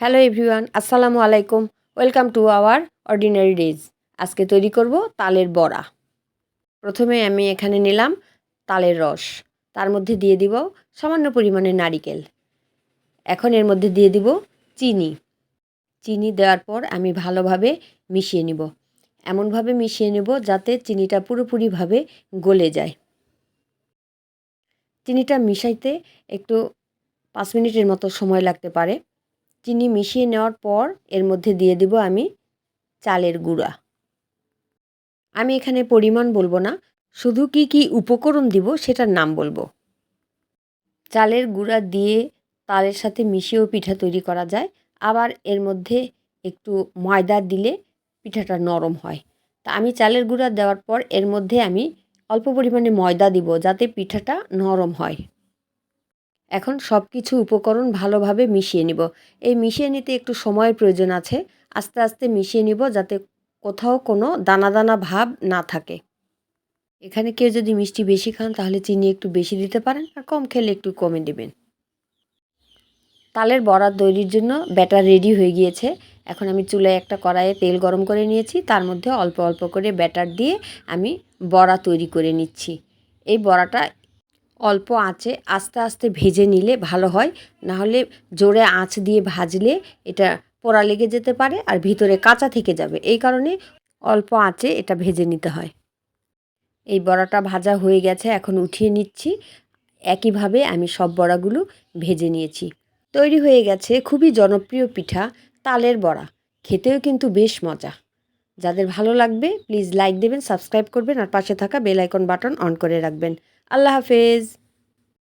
Hello everyone আসসালামু আলাইকুম welcome to our ordinary days আজকে তৈরি করব তালের বড়া। প্রথমে আমি এখানে নিলাম তালের রস। তার মধ্যে দিয়ে দিব সামান্য পরিমাণে নারিকেল। এখন এর মধ্যে দিয়ে দিব চিনি। চিনি দেওয়ার পর আমি ভালোভাবে মিশিয়ে নিব। এমনভাবে মিশিয়ে নেব যাতে চিনিটা পুরোপুরিভাবে গলে যায়। চিনিটা মিশাইতে একটু পাঁচ মিনিটের মতো সময় লাগতে পারে। চিনি মিশিয়ে নেওয়ার পর এর মধ্যে দিয়ে দেব আমি চালের গুঁড়া। আমি এখানে পরিমাণ বলব না, শুধু কি কি উপকরণ দিব সেটার নাম বলব। চালের গুঁড়া দিয়ে তালের সাথে মিশিয়েও পিঠা তৈরি করা যায়, আবার এর মধ্যে একটু ময়দা দিলে পিঠাটা নরম হয়। তা আমি চালের গুঁড়া দেওয়ার পর এর মধ্যে আমি অল্প পরিমাণে ময়দা দিব যাতে পিঠাটা নরম হয়। এখন সব কিছু উপকরণ ভালোভাবে মিশিয়ে নিব। এই মিশিয়ে নিতে একটু সময়ের প্রয়োজন আছে। আস্তে আস্তে মিশিয়ে নিব যাতে কোথাও কোনো দানা দানা ভাব না থাকে। এখানে কেউ যদি মিষ্টি বেশি খান তাহলে চিনি একটু বেশি দিতে পারেন আর কম খেলে একটু কমে দেবেন। তালের বড়া তৈরির জন্য ব্যাটার রেডি হয়ে গিয়েছে। এখন আমি চুলায় একটা কড়াইয়ে তেল গরম করে নিয়েছি। তার মধ্যে অল্প অল্প করে ব্যাটার দিয়ে আমি বড়া তৈরি করে নিচ্ছি। এই বড়াটা অল্প আঁচে আস্তে আস্তে ভেজে নিলে ভালো হয়। নাহলে জোরে আঁচ দিয়ে ভাজলে এটা পোড়া লেগে যেতে পারে আর ভিতরে কাঁচা থেকে যাবে। এই কারণে অল্প আঁচে এটা ভেজে নিতে হয়। এই বড়াটা ভাজা হয়ে গেছে, এখন উঠিয়ে নিচ্ছি। একইভাবে আমি সব বড়াগুলো ভেজে নিয়েছি। তৈরি হয়ে গেছে খুবই জনপ্রিয় পিঠা তালের বড়া। খেতেও কিন্তু বেশ মজা। যাদের ভালো লাগবে, প্লিজ লাইক দেবেন, সাবস্ক্রাইব করবেন আর পাশে থাকা বেল আইকন বাটন অন করে রাখবেন। আল্লাহ হাফেজ।